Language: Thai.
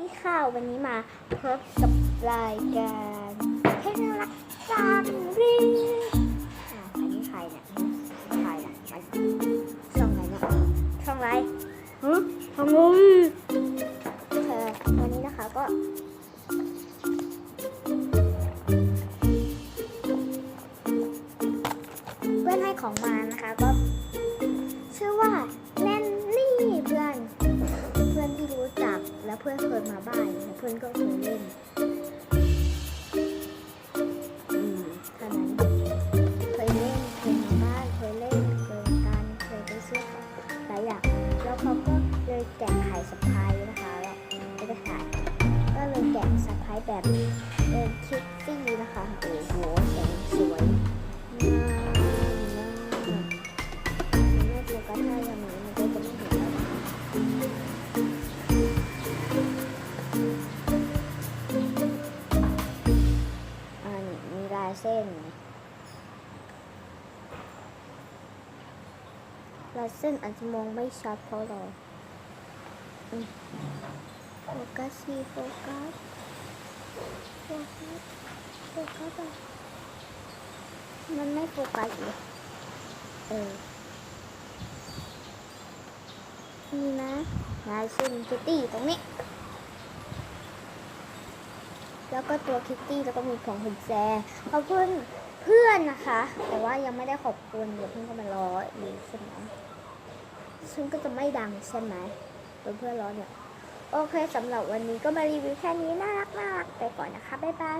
ดีค่ะวันนี้มาพบกับรายการเทคโนโลยีสามรีอันนี้ใครเนี่ยใครเนี่ยช่องไหนเนี่ยช่องไรฮะช่องนู้นเออวันนี้นะคะก็เพื่อนให้ของมานะคะก็ เพื่อนเคยมาบ้านเพื่อนก็เคยเล่นอืมเท่านั้นเคยเล่นเคยมาบ้านเคยเล่นเคยกันเคยไปซื้อองหลายอย่างแล้วเขาก็เลยแกะไข่สะพายนะคะแล้วไม่ได้ขายก็เลยแกะสะพายแบบ เส้นลายเส้นอาจจะมองไม่ชัดเพราะเราโฟกัสสิโฟกัส โฟกัส โฟกัสอะมันไม่โฟกัสเลยเออนี่นะลายเส้นคิตตี้ตรงนี้ แล้วก็ตัวคิตตี้แล้วก็มีของหุ่นแจขอบคุณเพื่อนนะคะ แต่ว่ายังไม่ได้ขอบคุณเดี๋ยวเพื่อนก็มารออีกใช่ไหมซึ่งก็จะไม่ดังใช่ไหมเป็นเพื่อนรอเนี่ย โอเคสำหรับวันนี้ก็มารีวิวแค่นี้น่ารักน่ารักไปก่อนนะคะ บ๊ายบาย